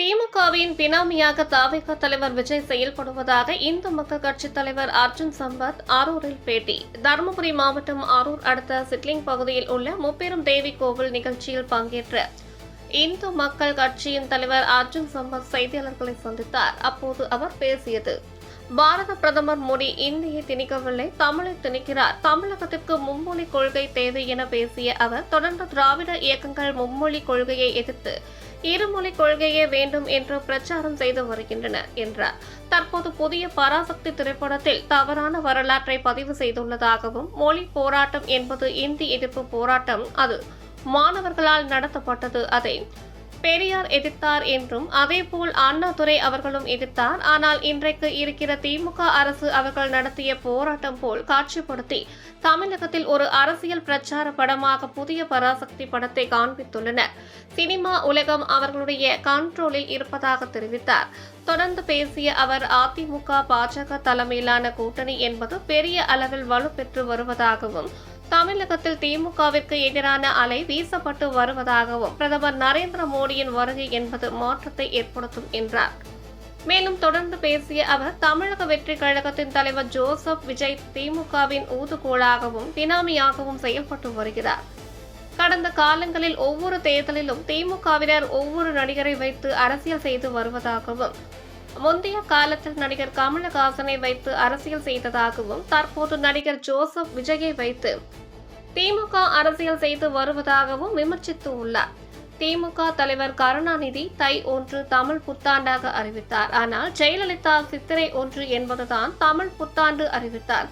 திமுகவின் பினாமியாக தாவேக தலைவர் விஜய் செயல்படுவதாக இந்து மக்கள் கட்சி தலைவர் அர்ஜுன் சம்பத் அரூரில் பேட்டி. தருமபுரி மாவட்டம் அரூர் அடுத்த சிட்லிங் பகுதியில் உள்ள முப்பெரும் தேவி கோவில் நிகழ்ச்சியில் பங்கேற்ற இந்து மக்கள் கட்சியின் தலைவர் அர்ஜுன் சம்பத் செய்தியாளர்களை சந்தித்தார். அப்போது அவர் பேசியது பாரத பிரதமர் மோடி இந்தியை திணிக்கவில்லை. தமிழை திணிக்கிறார். தமிழகத்திற்கு மும்மொழி கொள்கை தேவை என பேசிய அவர் தொடர்ந்து திராவிட இயக்கங்கள் மும்மொழி கொள்கையை எதிர்த்து இருமொழி கொள்கையே வேண்டும் என்று பிரச்சாரம் செய்து வருகின்றனர் என்றார். தற்போது புதிய பராசக்தி திரைப்படத்தில் தவறான வரலாற்றை பதிவு செய்துள்ளதாகவும் மொழி போராட்டம் என்பது இந்தி எதிர்ப்பு போராட்டம் அது மாணவர்களால் நடத்தப்பட்டது அதை பெரியார் எதிர்த்தார் என்றும் அதேபோல் அண்ணாதுரை அவர்களும் எதிர்த்தார். ஆனால் இன்றைக்கு இருக்கிற திமுக அரசு அவர்கள் நடத்திய போராட்டம் போல் காட்சிப்படுத்தி தமிழகத்தில் ஒரு அரசியல் பிரச்சார படமாக புதிய பராசக்தி படத்தை காண்பித்துள்ளனர். சினிமா உலகம் அவர்களுடைய கண்ட்ரோலில் இருப்பதாக தெரிவித்தார். தொடர்ந்து பேசிய அவர் அதிமுக பாஜக தலைமையிலான கூட்டணி என்பது பெரிய அளவில் வலுப்பெற்று வருவதாகவும் தமிழகத்தில் திமுகவிற்கு எதிரான அலை வீசப்பட்டு வருவதாகவும் பிரதமர் நரேந்திர மோடியின் வருகை என்பது மாற்றத்தை ஏற்படுத்தும் என்றார். மேலும் தொடர்ந்து பேசிய அவர் தமிழக வெற்றி கழகத்தின் தலைவர் ஜோசப் விஜய் திமுகவின் ஊதுகோளாகவும் பினாமியாகவும் செயல்பட்டு வருகிறார். கடந்த காலங்களில் ஒவ்வொரு தேர்தலிலும் திமுகவினர் ஒவ்வொரு நடிகரை வைத்து அரசியல் செய்து வருவதாகவும் முந்தைய காலத்தில் நடிகர் கமலஹாசனை வைத்து அரசியல் செய்ததாகவும் தற்போது நடிகர் ஜோசப் விஜயை வைத்து திமுக அரசியல் செய்து வருவதாகவும் விமர்சித்து உள்ளார். திமுக தலைவர் கருணாநிதி தை ஒன்று தமிழ் புத்தாண்டாக அறிவித்தார். ஆனால் ஜெயலலிதா சித்திரை ஒன்று என்பதுதான் தமிழ் புத்தாண்டு அறிவித்தார்.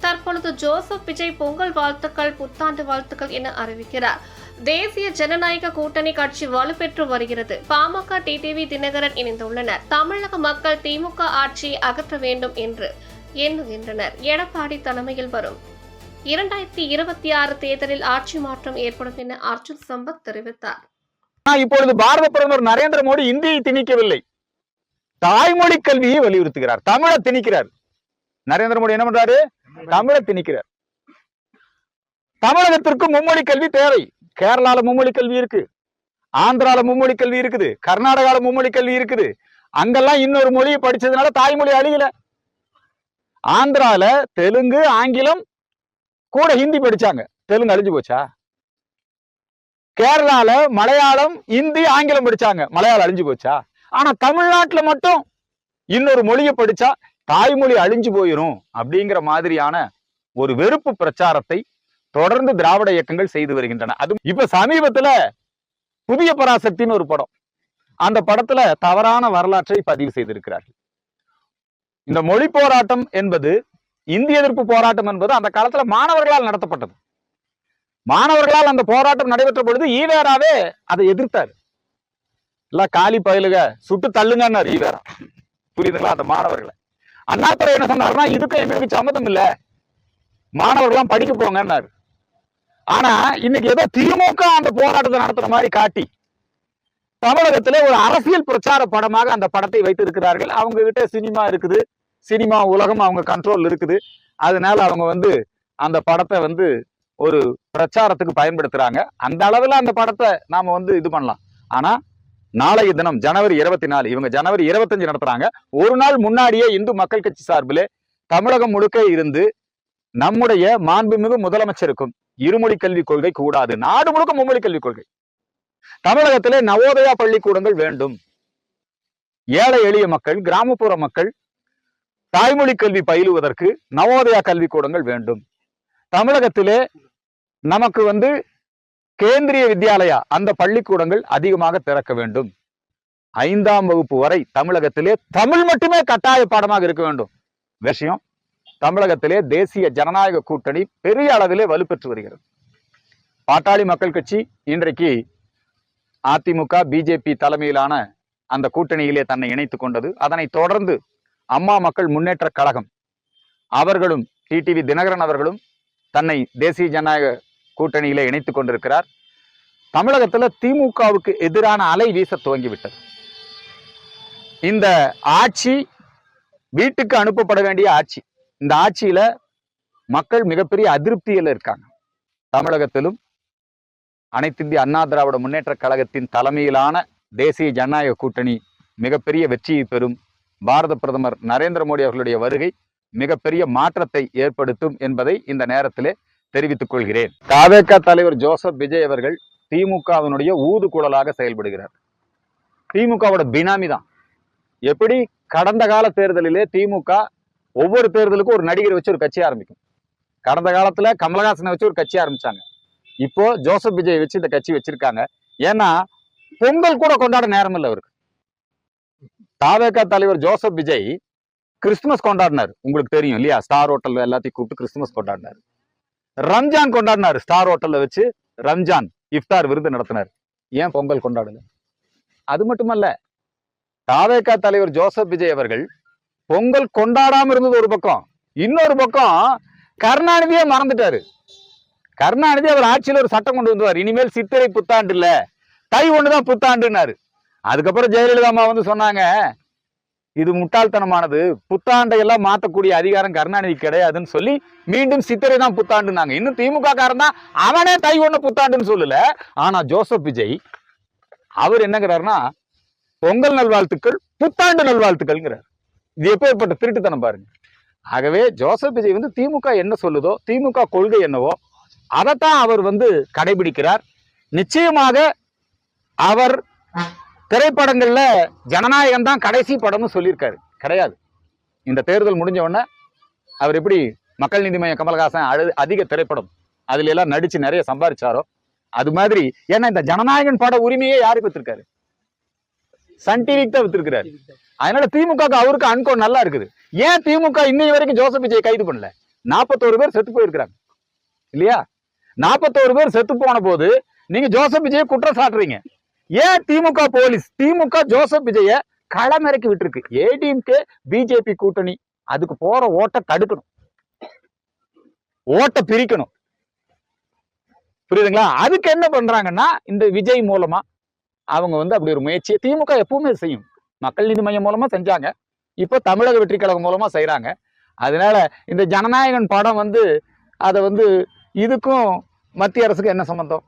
தற்பொழுது ஜோசப் விஜய் பொங்கல் வாழ்த்துக்கள் புத்தாண்டு வாழ்த்துக்கள் என அறிவிக்கிறார். தேசிய ஜனநாயக கூட்டணி கட்சி வலுப்பெற்று வருகிறது. பாமக டிடிவி தினகரன் இணைந்துள்ளனர். தமிழக மக்கள் திமுக ஆட்சியை அகற்ற வேண்டும் என்று எண்ணுகின்றனர். எடப்பாடி தலைமையில் வரும் இரண்டாயிரத்தி இருபத்தி ஆறு தேர்தலில் ஆட்சி மாற்றம் ஏற்படும் என அர்ஜுன் சம்பத் தெரிவித்தார். இப்பொழுது பாரத பிரதமர் நரேந்திர மோடி இந்தியை திணிக்கவில்லை. தாய்மொழி கல்வியை வலியுறுத்துகிறார். தமிழை திணிக்கிறார். நரேந்திர மோடி என்ன பண்றாரு? தமிழை திணிக்கிறார். தமிழகத்திற்கு மும்மொழி கல்வி தேவை. கேரளால மும்மொழி கல்வி இருக்கு. ஆந்திரால மும்மொழி கல்வி இருக்குது. கர்நாடகால மும்மொழி கல்வி இருக்குது. அங்கெல்லாம் இன்னொரு மொழியை படிச்சதுனால தாய்மொழி அழியல. ஆந்திரால தெலுங்கு ஆங்கிலம் கூட ஹிந்தி படிச்சாங்க. தெலுங்கு அழிஞ்சு போச்சா? கேரளால மலையாளம் இந்தி ஆங்கிலம் படிச்சாங்க. மலையாளம் அழிஞ்சு போச்சா? ஆனா தமிழ்நாட்டுல மட்டும் இன்னொரு மொழியை படிச்சா தாய்மொழி அழிஞ்சு போயிரும் அப்படிங்கிற மாதிரியான ஒரு வெறுப்பு பிரச்சாரத்தை தொடர்ந்து திராவிட இயக்கங்கள் செய்து வருகின்றன. அது இப்ப சமீபத்துல புதிய பராசக்தின்னு ஒரு படம். அந்த படத்துல தவறான வரலாற்றை பதிவு செய்திருக்கிறார்கள். இந்த மொழி போராட்டம் என்பது இந்திய எதிர்ப்பு போராட்டம் என்பது அந்த காலத்துல மாணவர்களால் நடத்தப்பட்டது. மாணவர்களால் அந்த போராட்டம் நடைபெற்ற பொழுது ஈவேராவே அதை எதிர்த்தாரு. இல்ல காலி பயிலுக சுட்டு தள்ளுங்கன்னாரு ஈவேரா. புரியுதுங்களா அந்த மாணவர்களை. அண்ணாத்துறை என்ன சொன்னார்னா இதுக்கு எங்களுக்கு சம்மதம் இல்ல. மாணவர்கள்லாம் படிக்க போங்கன்னாரு. ஆனா இன்னைக்கு ஏதோ திமுக அந்த போராட்டத்தை நடத்துற மாதிரி காட்டி தமிழகத்துல ஒரு அரசியல் பிரச்சார படமாக அந்த படத்தை வைத்திருக்கிறார்கள். அவங்க கிட்ட சினிமா இருக்குது. சினிமா உலகம் அவங்க கண்ட்ரோல் இருக்குது. அதனால அவங்க வந்து அந்த படத்தை வந்து ஒரு பிரச்சாரத்துக்கு பயன்படுத்துறாங்க. அந்த அளவுல அந்த படத்தை நாம வந்து இது பண்ணலாம். ஆனா நாளைய தினம் ஜனவரி இருபத்தி நாலு இவங்க ஜனவரி இருபத்தஞ்சு நடத்துறாங்க. ஒரு நாள் முன்னாடியே இந்து மக்கள் கட்சி சார்பிலே தமிழகம் முழுக்க இருந்து நம்முடைய மாண்புமிகு முதலமைச்சருக்கும் இருமொழி கல்விக் கொள்கை கூடாது. நாடு முழுக்க மும்மொழி கல்விக் கொள்கை. தமிழகத்திலே நவோதயா பள்ளிக்கூடங்கள் வேண்டும். ஏழை எளிய மக்கள் கிராமப்புற மக்கள் தாய்மொழி கல்வி பயிலுவதற்கு நவோதயா கல்விக்கூடங்கள் வேண்டும். தமிழகத்திலே நமக்கு வந்து கேந்திரிய வித்யாலயா அந்த பள்ளிக்கூடங்கள் அதிகமாக திறக்க வேண்டும். ஐந்தாம் வகுப்பு வரை தமிழகத்திலே தமிழ் மட்டுமே கட்டாய பாடமாக இருக்க வேண்டும். விஷயம் தமிழகத்திலே தேசிய ஜனநாயக கூட்டணி பெரிய அளவிலே வலுப்பெற்று வருகிறது. பாட்டாளி மக்கள் கட்சி இன்றைக்கு அதிமுக பிஜேபி தலைமையிலான அந்த கூட்டணியிலே தன்னை இணைத்துக் கொண்டது. அதனைத் தொடர்ந்து அம்மா மக்கள் முன்னேற்ற கழகம் அவர்களும் டிடிவி தினகரன் அவர்களும் தன்னை தேசிய ஜனநாயக கூட்டணியிலே இணைத்து கொண்டிருக்கிறார். தமிழகத்துல திமுகவுக்கு எதிரான அலை வீச துவங்கிவிட்டது. இந்த ஆட்சி வீட்டுக்கு அனுப்பப்பட வேண்டிய ஆட்சி. இந்த ஆட்சியில மக்கள் மிகப்பெரிய அதிருப்தியில இருக்காங்க. தமிழகத்திலும் அனைத்து இந்திய அண்ணா திராவிட முன்னேற்ற கழகத்தின் தலைமையிலான தேசிய ஜனநாயக கூட்டணி மிகப்பெரிய வெற்றியை பெறும். பாரத பிரதமர் நரேந்திர மோடி அவர்களுடைய வருகை மிகப்பெரிய மாற்றத்தை ஏற்படுத்தும் என்பதை இந்த நேரத்திலே தெரிவித்துக் கொள்கிறேன். தாவேக தலைவர் ஜோசப் விஜய் அவர்கள் திமுகவினுடைய ஊதுகுழலாக செயல்படுகிறார். திமுகவோட பினாமி தான். எப்படி கடந்த கால தேர்தலிலே திமுக ஒவ்வொரு தேர்தலுக்கும் ஒரு நடிகர் வச்சு ஒரு கட்சி ஆரம்பிக்கும். கடந்த காலத்துல கமலஹாசனை வச்சு ஒரு கட்சி ஆரம்பிச்சாங்க. இப்போ ஜோசப் விஜய் வச்சு இந்த கட்சி வச்சிருக்காங்க. ஏன்னா பொங்கல் கூட கொண்டாட நேரம் இல்லை அவருக்கு. தாவேகா தலைவர் ஜோசப் விஜய் கிறிஸ்துமஸ் கொண்டாடினார். உங்களுக்கு தெரியும் இல்லையா? ஸ்டார் ஹோட்டல் எல்லாத்தையும் கூப்பிட்டு கிறிஸ்துமஸ் கொண்டாடினார். ரம்ஜான் கொண்டாடினார். ஸ்டார் ஹோட்டல்ல வச்சு ரம்ஜான் இஃப்தார் விருது நடத்தினார். ஏன் பொங்கல் கொண்டாடல? அது மட்டுமல்ல தாவேகா தலைவர் ஜோசப் விஜய் அவர்கள் பொங்கல் கொண்டாடாம இருந்தது ஒரு பக்கம். இன்னொரு பக்கம் கருணாநிதியே மறந்துட்டாரு. கருணாநிதி அவர் ஆட்சியில் ஒரு சட்டம் கொண்டு வந்துவார் இனிமேல் சித்திரை புத்தாண்டு இல்ல. தை ஒண்ணுதான் புத்தாண்டுனாரு அதுக்கப்புறம் ஜெயலலிதா அம்மா வந்து சொன்னாங்க இது முட்டாள்தனமானது. புத்தாண்டை எல்லாம் மாத்தக்கூடிய அதிகாரம் கருணாநிதி கிடையாதுன்னு சொல்லி மீண்டும் சித்திரை தான் புத்தாண்டுனாங்க இன்னும் திமுக காரன் தான். அவனே தை ஒண்ணு புத்தாண்டுன்னு சொல்லல. ஆனா ஜோசப் விஜய் அவர் என்னங்கிறாருன்னா பொங்கல் நல்வாழ்த்துக்கள் புத்தாண்டு நல்வாழ்த்துக்கள்ங்கிறார். இது எப்பேற்பட்ட திருட்டுத்தனம் பாருங்க. ஆகவே ஜோசப் விஜய் வந்து திமுக என்ன சொல்லுதோ திமுக கொள்கை என்னவோ அதைத்தான் அவர் வந்து கடைபிடிக்கிறார். நிச்சயமாக அவர் திரைப்படங்கள்ல ஜனநாயகம் தான் கடைசி படம்னு சொல்லியிருக்காரு. கிடையாது. இந்த தேர்தல் முடிஞ்ச உடனே அவர் எப்படி மக்கள் நீதி மய்யம் கமல்ஹாசன் அழு அதிக திரைப்படம் அதுல எல்லாம் நடிச்சு நிறைய சம்பாதிச்சாரோ அது மாதிரி. ஏன்னா இந்த ஜனநாயகன் பட உரிமையே யாருக்கு வித்திருக்காரு சன் டிவிக்கு தான் வித்திருக்கிறாரு. அதனால திமுக அவருக்கு அன்கோ நல்லா இருக்குது. ஏன் திமுக இன்னை வரைக்கும் ஜோசப் விஜய் கைது பண்ணல? நாற்பத்தோரு பேர் செத்து போயிருக்கிறாங்க. இல்லையா? நாற்பத்தோரு பேர் செத்து போன போது நீங்க ஜோசப் விஜய குற்றம் சாட்டுறீங்க. ஏன் திமுக போலீஸ் திமுக ஜோசப் விஜய களமிறக்கி விட்டுருக்கு? ஏடிஎம்கே பிஜேபி கூட்டணி அதுக்கு போற ஓட்டை தடுக்கணும். ஓட்டை பிரிக்கணும். புரியுதுங்களா? அதுக்கு என்ன பண்றாங்கன்னா இந்த விஜய் மூலமா அவங்க வந்து அப்படி ஒரு முயற்சியை திமுக எப்பவுமே செய்யும். மக்கள் நீதி மையம் மூலமா செஞ்சாங்க. இப்போ தமிழக வெற்றி கழகம் மூலமா செய்கிறாங்க அதனால இந்த ஜனநாயகன் படம் வந்து அதை வந்து இதுக்கும் மத்திய அரசுக்கு என்ன சம்பந்தம்?